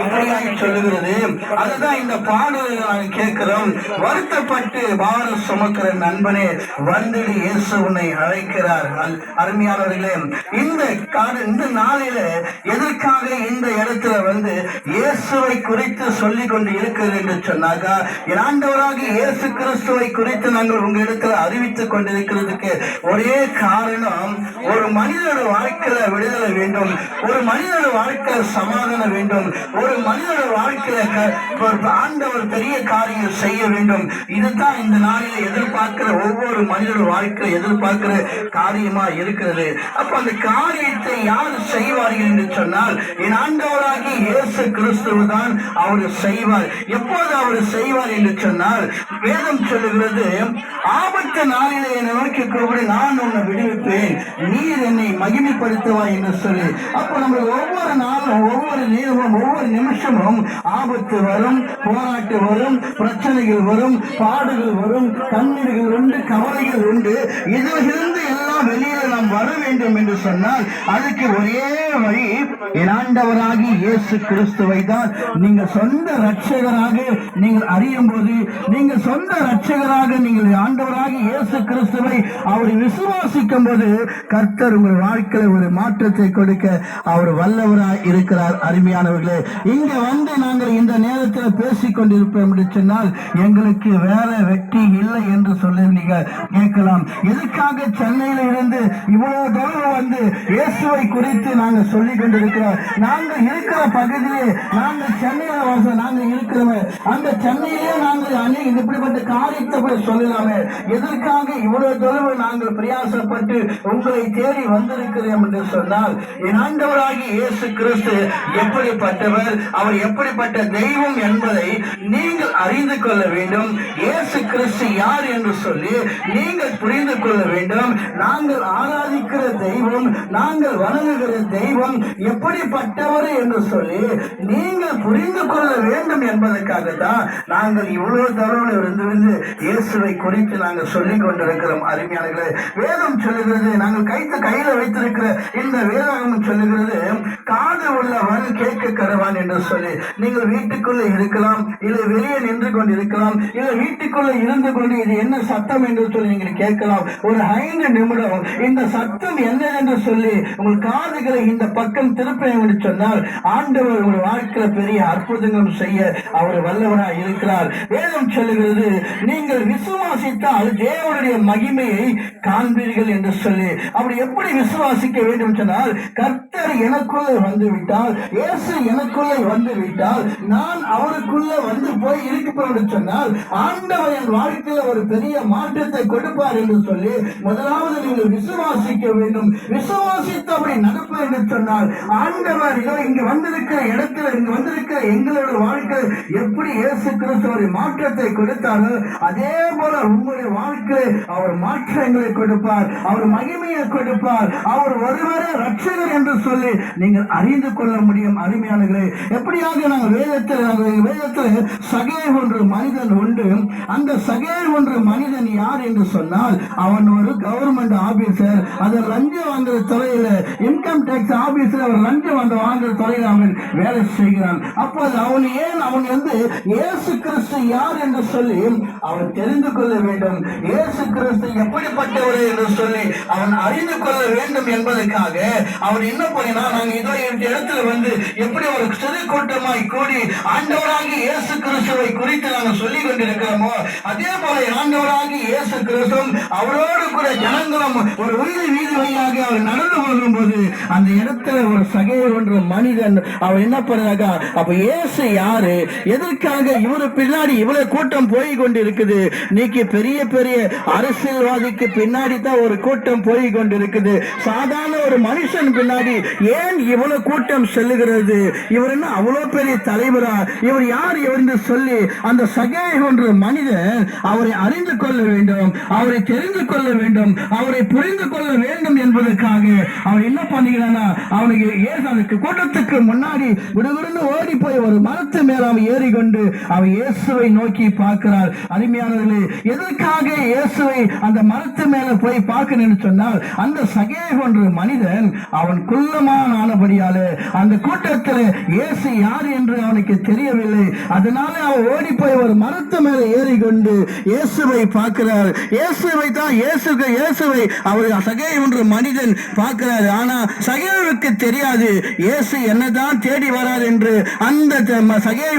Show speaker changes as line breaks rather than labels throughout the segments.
இப்படியாக சொல்லுகிறது. அதுதான் இந்த பாடலை நாங்கள் கேட்கிறோம். வருத்தப்பட்டு பாரம் சுமக்கிற நண்பனே வந்துடு இயேசு உன்னை அழைக்கிறார். அருமையானவர்களே இந்த இந்த நாளில எதற்காக இந்த இடத்துல வந்து இயேசுவை குறித்து சொல்லிக் கொண்டு இருக்கிறது என்று சொன்னாக்கா என் ஆண்டவராக இயேசு கிறிஸ்துவை குறித்து நாங்கள் உங்க இடத்துல அறிவித்துக் கொண்டிருக்கிறதுக்கு ஒரே காரணம் ஒரு மனிதனோட வாழ்க்கையில விடுதலை வேண்டும். ஒரு மனிதனோட வாழ்க்கையில சமாதானம் வேண்டும். ஒரு மனிதனோட வாழ்க்கையில ஆண்டவர் பெரிய காரியம் செய்ய வேண்டும். இதுதான் இந்த நாளில் எதிர்பார்க்கிற ஒவ்வொரு மனிதனோட வாழ்க்கையில எதிர்பார்க்கிற காரியமா இருக்கிறது. அப்ப அந்த காரியத்தை யார் செய்வார்கள் என்று சொன்னால் என் ஆண்டவராகி இயேசு கிறிஸ்துவ தான் அவர் செய்வார். எப்போது அவர் செய்வார் என்று சொன்னால் வேதம் சொல்லுகிறது ஆபத்து நாளிலே என்னை நோக்கி கூப்பிடு நான் உன்னை விடுவிப்பேன். நீர் என்னை மகிமைப்படுத்துவாய் என்று சொல்லி. அப்போ நம்ம ஒவ்வொரு நாளும் ஒவ்வொரு நேரமும் ஒவ்வொரு நிமிஷமும் ஆபத்து வரும் போராட்டு வரும் பிரச்சனைகள் வரும் பாடுகள் வரும் கண்ணீர்கள் உண்டு கவலைகள் உண்டு. இதிலிருந்து எல்லாம் வெளியில நாம் வர வேண்டும் என்று சொன்னால் அதுக்கு ஒரே வழி இராண்டவராகி இயேசு கிறிஸ்துவை தான். நீங்கள் சொந்த ரட்சகராக நீங்கள் அறியும் போது நீங்கள் சொந்த ரட்சகராக நீங்கள் ஆண்டவராகி இயேசு கிறிஸ்துவை அவரை விசுவாசிக்கும் போது கர்த்தர் உங்கள் வாழ்க்கையில ஒரு மாற்றத்தை கொடுக்க அவர் வல்லவராய் இருக்கிறார். அருமையானவர்களே இங்க வந்து நாங்கள் இந்த நேரத்தில் பேசிக் கொண்டிருப்போம் என்று சொன்னால் எங்களுக்கு வேற வெற்றி இல்லை என்று சொல்லி நீங்கள் கேட்கலாம். எதுக்காக சென்னையில் இருந்து இவ்வளவு தூரம் வந்து இயேசுவை குறித்து நாங்கள் சொல்லிக் கொண்டிருக்கிறோம். நாங்கள் இருக்கிற பகுதியிலே நாங்கள் சென்னையில வாசம் நாங்கள் இருக்கிறோம் அந்த சென்னையிலே நாங்கள் அநேக இப்படிப்பட்ட காரியத்தை போய் சொல்லலாமே. எதற்காக இவ்வளவு தூரம் நாங்கள் பிரயாசப்பட்டு உங்களை தேடி வந்திருக்கிறோம் என்று சொன்னால் என் ஆண்டவராகி இயேசு கிறிஸ்து எப்படிப்பட்டவர் அவர் எப்படிப்பட்ட தெய்வம் என்பதை நீங்கள் அறிந்து கொள்ள வேண்டும். இயேசு கிறிஸ்து யார் என்று சொல்லி நீங்கள் புரிந்து கொள்ள வேண்டும். நாங்கள் நாங்கள் ஆராதிக்கிற தெய்வம் நாங்கள் வணங்குகிற தெய்வம் எப்படிப்பட்டவர் என்று சொல்லி நீங்கள் புரிந்து கொள்ள வேண்டும் என்பதற்காக தான் நாங்கள் இவ்வளவு தருணம் இருந்து வந்து இயேசுவை குறித்து நாங்கள் சொல்லிக் கொண்டிருக்கிறோம். அருமையானங்களே வேதம் சொல்லுகிறது நாங்கள் கைத்து கையில வைத்திருக்கிற இந்த வேதாகமம் சொல்லுகிறது காது உள்ளவன் கேட்க கடவான் என்று சொல்லி. நீங்கள் வீட்டுக்குள்ளே இருக்கலாம் இல்லை வெளியே நின்று கொண்டு இருக்கலாம் இல்லை வீட்டுக்குள்ளே இருந்து கொண்டு இது என்ன சத்தம் என்று சொல்லி நீங்கள் கேட்கலாம். ஒரு ஐந்து நிமிடம் இந்த சத்தம் என்ன என்று சொல்லி உங்கள் காதுகளை இந்த பக்கம் திருப்பேன் என்று சொன்னால் ஆண்டவர் உங்கள் வாழ்க்கையில பெரிய அற்புதங்கள் செய்ய அவர் வல்லவராய் இருக்கிறார். வேதம் சொல்லுகிறது நீங்கள் விசுவாசித்தால் தேவனுடைய மகிமையை காண்பீர்கள் என்று சொல்லி. அப்படி எப்படி விசுவாசிக்க வேண்டும் சொன்னால் கர்த்தர் எனக்குள்ளே வந்து விட்டால் இயேசு எனக்குள்ளே வந்து விட்டால் நான் அவருக்குள்ளே வந்து போய் இருக்கப்போம் சொன்னால் ஆண்டவர் என் வாழ்க்கையில ஒரு பெரிய மாற்றத்தை கொடுப்பார் என்று சொல்லி முதலாவது நீங்கள் விசுவாசிக்க வேண்டும். விசுவாசித்து அப்படி நடப்பு என்று சொன்னால் ஆண்டவர் இதோ இங்க வந்திருக்கிற இடத்துல இங்க வந்திருக்கிற எங்களோட வாழ்க்கை எப்படி இயேசு கிறிஸ்து ஒரு மாற்றத்தை கொடுத்தாரோ அதே போல உங்களுடைய வாழ்க்கையில் அவர் மாற்றங்களை கொடுப்பார் அவர் மகிமையை கொடுப்பார் அவர் ஒருவரே ரட்சகர் என்று சொல்லி நீங்கள் அறிந்து கொள்ள முடியும் அருமையானங்களே எப்படியாக நாங்கள் வேதத்தில் நாங்கள் வேதத்தில் சகே ஒன்று மனிதன் உண்டு. அந்த சகே ஒன்று மனிதன் யார் என்று சொன்னால் அவன் ஒரு கவர்மெண்ட் ஆபீசர். அது லஞ்சம் வாங்குற துறையில இன்கம் டேக்ஸ் ஆபீசர் அவர் லஞ்சம் வந்து வாங்குற துறையில் அவன் வேலை செய்கிறான். அப்போது அவன் ஏன் அவன் வந்து இயேசு கிறிஸ்து யார் என்று சொல்லி அவன் தெரிந்து கொள்ள வேண்டும். இயேசு கிறிஸ்து எப்படிப்பட்டவர் என்று சொல்லி அவன் அறிந்து கொள்ள வேண்டும் என்பதற்காக அவன் என்ன பண்ணினா நாங்கள் இதோ இந்த இடத்துல வந்து எப்படி ஒரு சிறு கூட்டமாய் கூடி ஆண்டவராகி இயேசு கிறிஸ்துவை குறித்து நாங்கள் சொல்லி கொண்டிருக்கிறோமோ அதே போல ஆண்டவராகி இயேசு கிறிஸ்துவும் அவரோடு கூட ஜனங்களும் ஒரு உயிர் வீதி வழியாக அவர் நடந்து போகும்போது அந்த இடத்துல ஒரு சகை மனிதன் அவர் என்ன பண்ணாங்க அப்ப ஏசு யாரு? எதற்காக இவரு பின்னாடி இவ்வளவு கூட்டம் போய் கொண்டு இருக்குது நீக்கு பெரிய பெரிய அரசியல்வாதிக்கு பின்னாடி தான் ஒரு கூட்டம் போய் கொண்டு இருக்குது சாதாரண ஒரு மனுஷன் பின்னாடி ஏன் இவ்வளவு கூட்டம் செல்லுகிறது? இவர் என்ன அவ்வளவு பெரிய தலைவரா? இவர் யார் என்று சொல்லி அந்த சகை ஒன்று மனிதன் அவரை அறிந்து கொள்ள வேண்டும் அவரை தெரிந்து கொள்ள வேண்டும் அவரை புரிந்து கொள்ள வேண்டும் என்பதற்காக அவன் என்ன பண்ணுகிறானா அவனுக்கு ஏசு கூட்டத்துக்கு முன்னாடி விடுவிருந்து ஓடி போய் ஒரு மரத்து மேல அவன் ஏறிக்கொண்டு அவன் இயேசுவை நோக்கி பார்க்கிறார். அருமையானவர்களே எதற்காக இயேசுவை அந்த மரத்து மேல போய் பார்க்கணும்னு சொன்னால் அந்த சகே ஒன்று மனிதன் அவன் குள்ளமான ஆனபடியால அந்த கூட்டத்தில் இயேசு யார் என்று அவனுக்கு தெரியவில்லை. அதனால அவன் ஓடி போய் ஒரு மரத்து மேல ஏறி கொண்டு இயேசுவை பார்க்கிறார். இயேசுவை தான் இயேசுக்கு இயேசுவை அவர் சகை ஒன்று மனிதன் பார்க்கிறாரு. ஆனா சகேவுக்கு தெரியாது. இயேசு என்னதான் தேடி வரார் என்று அந்த த-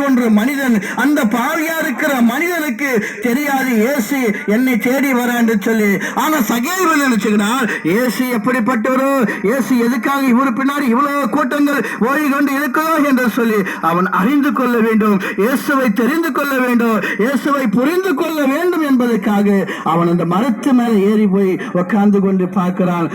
ஒன்று மனிதன் அந்த பாவியா இருக்கிற மனிதனுக்கு தெரியாது. இயேசு என்னை தேடி வர என்று சொல்லி. ஆனா சகேவன் நினைச்சுக்கிறார்? இயேசு எப்படிப்பட்டவரோ? இயேசு எதுக்காக இவர் பின்னாடி இவ்வளவு கூட்டங்கள் ஓடிக்கொண்டு இருக்கிறதோ என்று சொல்லி அவன் அறிந்து கொள்ள வேண்டும். இயேசுவை தெரிந்து கொள்ள வேண்டும். இயேசுவை புரிந்து கொள்ள வேண்டும் என்பதற்காக அவன் அந்த மரத்து மேல ஏறி போய் உட்கார் உட்கார்ந்து கொண்டு பார்க்கிறான்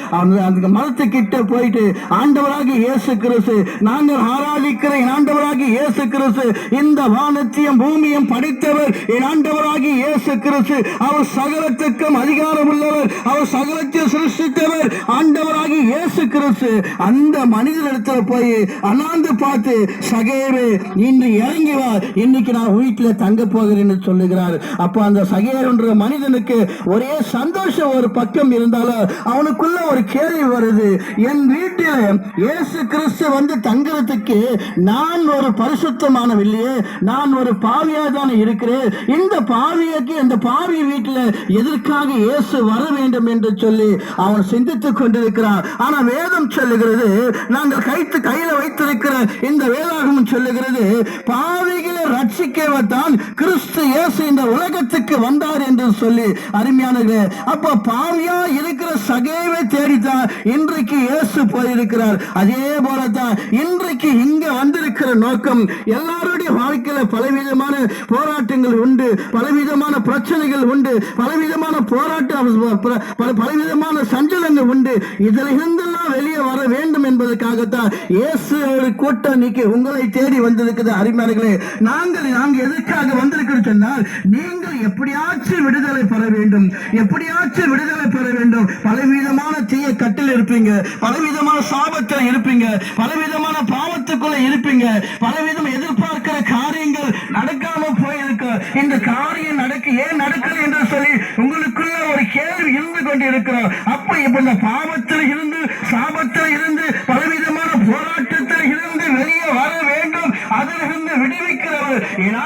அந்த மரத்து கிட்ட போயிட்டு ஆண்டவராக இயேசு கிறிஸ்து நாங்கள் ஆராதிக்கிற என் ஆண்டவராகி இயேசு கிறிஸ்து இந்த வானத்தையும் பூமியும் படைத்தவர். என் ஆண்டவராக இயேசு கிறிஸ்து அவர் சகலத்துக்கும் அதிகாரம் உள்ளவர் அவர் சகலத்தை சிருஷ்டித்தவர். ஆண்டவராகி இயேசு கிறிஸ்து அந்த மனிதனிடத்துல போய் அண்ணாந்து பார்த்து சகேவே இன்று இறங்கி வா. இன்னைக்கு நான் வீட்டுல தங்க போகிறேன் என்று சொல்லுகிறார். அப்ப அந்த சகேர் மனிதனுக்கு ஒரே சந்தோஷம் ஒரு பக்கம் இருந்தால் இருந்தாலும் அவனுக்குள்ள ஒரு கேள்வி வருது. என் வீட்டில் இயேசு கிறிஸ்து வந்து தங்குறதுக்கு நான் ஒரு பரிசுத்தமானவன் இல்லையே. நான் ஒரு பாவியா தானே இருக்கிறேன். இந்த பாவியக்கு இந்த பாவி வீட்டில் எதற்காக இயேசு வர வேண்டும் என்று சொல்லி அவன் சிந்தித்துக் கொண்டிருக்கிறான். ஆனா வேதம் சொல்லுகிறது நாங்கள் கைத்து கையில வைத்திருக்கிற இந்த வேதாகமும் சொல்லுகிறது பாவிகளை ரட்சிக்கவத்தான் கிறிஸ்து இயேசு இந்த உலகத்துக்கு வந்தார் என்று சொல்லி அருமையானது அப்ப பாவியா இருக்கிற சகைவை தேடித்தான் இன்றைக்கு இயேசு போயிருக்கிறார். அதே போலத்தான் இன்றைக்கு இங்க வந்திருக்கிற நோக்கம் எல்லாருடைய வாழ்க்கையில பலவிதமான போராட்டங்கள் உண்டு பலவிதமான பிரச்சனைகள் உண்டு பலவிதமான போராட்டம் பல- பலவிதமான சஞ்சலங்கள் உண்டு. இதில் இருந்தெல்லாம் வெளியே வர வேண்டும் என்பதற்காகத்தான் இயேசு ஒரு கூட்டம் நீக்கி உங்களை தேடி வந்திருக்குது. அருமையாளர்களே நாங்கள் நாங்கள் எதற்காக வந்திருக்கிறோம் சொன்னால் நீங்கள் எப்படியாச்சும் விடுதலை பெற வேண்டும். எப்படியாச்சும் விடுதலை பெற வேண்டும். பலவிதமான தீய கட்டில் இருப்பீங்க. பலவிதமான சாபத்தில் இருப்பீங்க. பலவிதமான பாவத்துக்குள்ள இருப்பீங்க. பலவிதம் எதிர்பார்க்கிற இந்த காரியம் நடக்க ஏன் நடக்குது என்று சொல்லி உங்களுக்குள்ள ஒரு கேள்வி இருந்து கொண்டிருக்கிறோம். அப்ப இப்ப இந்த பாவத்தில் இருந்து சாபத்தில் இருந்து பலவிதமான போராட்டத்தில் இருந்து வெளியே வர வேண்டும். அதிலிருந்து விடுவிக்கிறவர். என்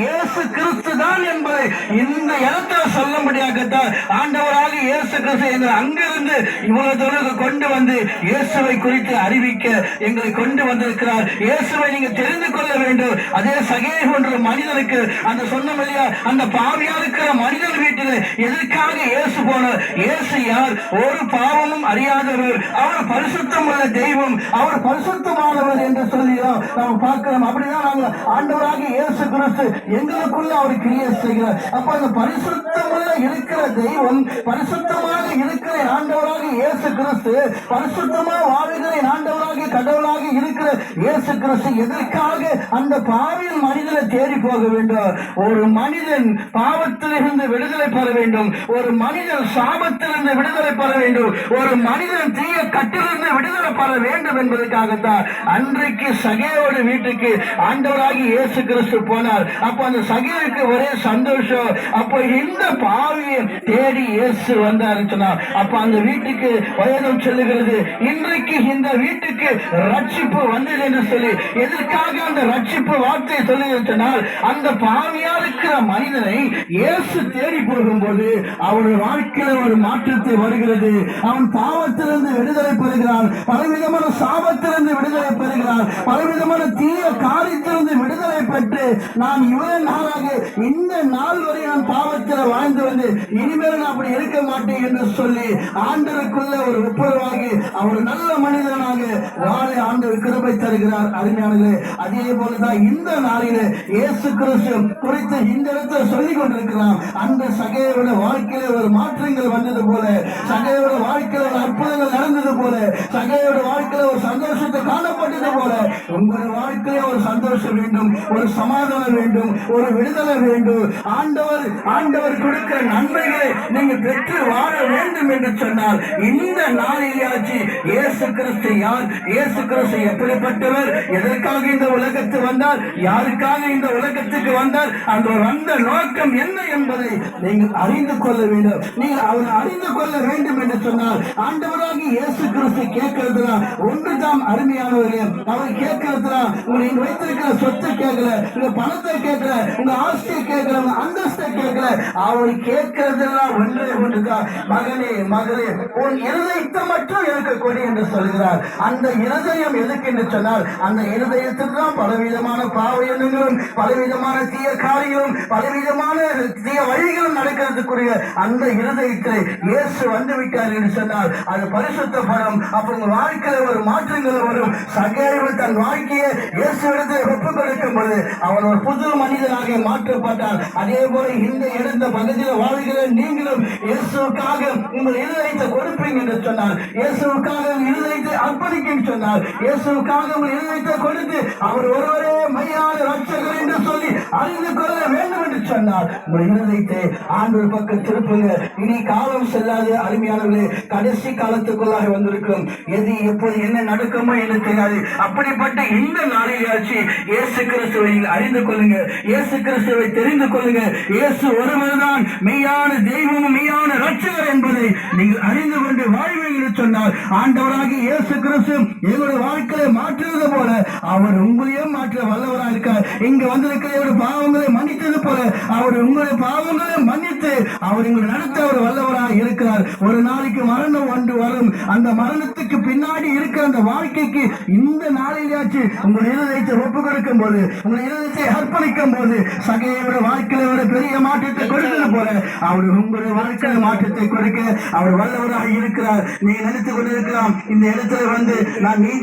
இயேசு கிறிஸ்து தான் என்பதை இந்த இடத்துல சொல்லும்படியாகத்தான் ஆண்டவராக இயேசு கிறிஸ்து எங்களை அங்கிருந்து இவ்வளவு தூரம் கொண்டு வந்து இயேசுவை குறித்து அறிவிக்க எங்களை கொண்டு வந்திருக்கிறார். இயேசுவை நீங்க தெரிந்து கொள்ள வேண்டும். அதே சகே போன்ற மனிதனுக்கு அந்த சொன்னோம் இல்லையா? அந்த பாவியா இருக்கிற மனிதன் வீட்டில் எதற்காக இயேசு போனார்? இயேசு யார்? ஒரு பாவமும் அறியாதவர். அவர் பரிசுத்தம் உள்ள தெய்வம். அவர் பரிசுத்தமானவர் என்று சொல்லி நாம் பார்க்கிறோம். அப்படிதான் நாங்கள் ஆண்டவராக இயேசு கிறிஸ்து எங்களுக்குள்ள அவர் கிரியை செய்கிறார். அப்ப அந்த பரிசுத்தமுள்ள இருக்கிற தெய்வம் பரிசுத்தமாக இருக்கிற ஆண்டவராக இயேசு கிறிஸ்து பரிசுத்தமாக வாழ்கிற ஆண்டவராக கடவுளாக இருக்கிற இயேசு கிறிஸ்து எதற்காக அந்த பாவியின் மனிதனை தேடி போக வேண்டும்? ஒரு மனிதன் பாவத்திலிருந்து விடுதலை பெற வேண்டும். ஒரு மனிதன் சாபத்திலிருந்து விடுதலை பெற வேண்டும். ஒரு மனிதன் தீய கட்டிலிருந்து விடுதலை பெற வேண்டும் என்பதற்காகத்தான் அன்றைக்கு சகையோட வீட்டுக்கு ஆண்டவராகி இயேசு கிறிஸ்து போனார். அப்ப அந்த சகைவுக்கு ஒரே சந்தோஷம். அப்ப இந்த பாவியை தேடி இயேசு வந்தாருன்னு சொன்னார் அப்ப அந்த வீட்டுக்கு வயதம் சொல்லுகிறது. இன்றைக்கு இந்த வீட்டுக்கு ரட்சிப்பு வந்தது என்று சொல்லி எதற்காக அந்த ரட்சிப்பு வார்த்தை சொல்லுகிறது சொன்னால் அந்த பாவியா இருக்கிற மனிதனை இயேசு தேடி போகும்போது அவருடைய வாழ்க்கையில ஒரு மாற்றத்தை வருகிறது. அவன் பாவத்திலிருந்து விடுதலை பெறுகிறான். பலவிதமான சாபத்திலிருந்து விடுதலை பெறுகிறான். பலவிதமான தீய காரியத்திலிருந்து விடுதலை பெற்று நான் இவ்வளவு நாளாக இந்த நாள் வரை நான் பாவத்தில் வாழ்ந்து வந்து இனிமேல் நான் அப்படி இருக்க மாட்டேன் என்று சொல்லி ஆண்டருக்குள்ள ஒரு ஒப்புரவாகி அவர் நல்ல மனிதனாக வாழ ஆண்டவர் கிருபை தருகிறார். அருமையானது அதே போலதான் இந்த நாளிலே இயேசு கிறிஸ்து குறித்து இந்த இடத்துல சொல்லிக் கொண்டிருக்கலாம் அந்த சகையோட வாழ்க்கையில ஒரு மாற்றங்கள் வந்தது போல சகையோட வாழ்க்கையில ஒரு அற்புதங்கள் நடந்தது போல சகையோட வாழ்க்கையில ஒரு சந்தோஷத்தை காணப்பட்டது போல உங்கள் வாழ்க்கையில ஒரு சந்தோஷம் வேண்டும் ஒரு சமாதானம் வேண்டும் ஒரு விடுதலை வேண்டும். ஆண்டவர் ஆண்டவர் கொடுக்கிற நன்மைகளை நீங்க பெற்று வாழ வேண்டும் என்று சொன்னால் இந்த நாளிலேயாச்சு இயேசு கிறிஸ்து யார்? இயேசு கிறிஸ்து எப்படிப்பட்டவர்? எதற்காக இந்த உலகத்து வந்தார்? யாருக்காக இந்த உலகத்துக்கு வந்தார்? அந்த வந்த நோக்கம் என்ன என்பதை நீங்கள் அறிந்து கொள்ள வேண்டும். நீங்கள் அவரை அறிந்து கொள்ள வேண்டும் என்று சொன்னால் ஆண்டவராக இயேசு கிறிஸ்து கேட்கிறதுனா ஒன்றுதான் அருமையானவர்களே. அவர் கேட்கிறதுனா உங்க நீங்க வைத்திருக்கிற சொத்தை கேட்கல பணத்தை கேட்க கேட்கல உங்க ஆஸ்தியை கேட்கல உங்க அந்தஸ்தை கேட்கல அவன் கேட்கிறதெல்லாம் ஒன்றே ஒன்றுதான். மகனே மகளே உன் இருதயத்தை மட்டும் எனக்கு கொடி என்று சொல்கிறார். அந்த இருதயம் எதுக்கு என்று சொன்னால் அந்த இருதயத்துக்கு தான் பலவிதமான பாவ எண்ணங்களும் பலவிதமான தீய காரியங்களும் பலவிதமான தீய வழிகளும் நடக்கிறதுக்குரிய அந்த இருதயத்தை இயேசு வந்து விட்டார் என்று சொன்னால் அது பரிசுத்த பரிசுத்தப்படும் அப்ப உங்க வாழ்க்கையில ஒரு மாற்றங்கள் வரும். சகேவு தன் வாழ்க்கையை இயேசு இடத்தை ஒப்புக் கொடுக்கும் பொழுது அவன் ஒரு புது மனிதனாக மாற்றப்பட்டார். அதே போல இந்த இடத்த பகுதியில் வாழ்கிற நீங்களும் இயேசுக்காக உங்கள் இருதயத்தை கொடுப்பீங்க என்று சொன்னார். இயேசுக்காக இருதயத்தை அர்ப்பணிக்கும் சொன்னார். இயேசுக்காக உங்கள் இருதயத்தை கொடுத்து அவர் ஒருவரே மையான ரட்சகர் என்று சொல்லி அறிந்து கொள்ள வேண்டும் சொன்னார் உங்கள் இருதயத்தை பக்கம் திருப்புங்க. இனி காலம் செல்லாது அருமையானவர்களே கடைசி காலத்துக்குள்ளாக வந்திருக்கும். எது எப்போது என்ன நடக்குமோ என்று தெரியாது. அப்படிப்பட்ட இந்த நாளையாச்சு இயேசு கிறிஸ்துவை அறிந்து கொள்ளுங்க. இயேசு கிறிஸ்துவை தெரிந்து கொள்ளுங்க. இயேசு ஒருவர்தான் மெய்யான தெய்வம் மெய்யான ரட்சகர் என்பதை நீங்கள் அறிந்து கொண்டு வாழ்வீர்கள் என்று சொன்னால் ஆண்டவராகி இயேசு கிறிஸ்து எங்களுடைய வாழ்க்கையை மாற்றுவது போல அவர் உங்களையும் மாற்ற வல்லவராக இருக்கார் இங்க வந்திருக்கிற பாவங்களை மன்னித்தது போல அவர் உங்களுடைய பாவங்களை மன்னித்து அவர் உங்களை நடத்த அவர் வல்லவராக இருக்கிறார். ஒரு நாளைக்கு மரணம் ஒன்று வரும். அந்த மரணத்துக்கு பின்னாடி இருக்கிற அந்த வாழ்க்கைக்கு இந்த நாளிலேயாச்சு உங்கள் இருதயத்தை ஒப்பு கொடுக்கும் போது உங்கள் இருதயத்தை அர்ப்பணிக்கும் போது சகையோட வாழ்க்கையில ஒரு பெரிய மாற்றத்தை கொடுக்கிறது போல அவர் உங்களுடைய வாழ்க்கையில மாற்றத்தை கொடுக்க அவர் வல்லவராக இருக்கிறார். நீ நினைத்துக் கொண்டிருக்கலாம் இந்த இடத்துல வந்து நான் நீ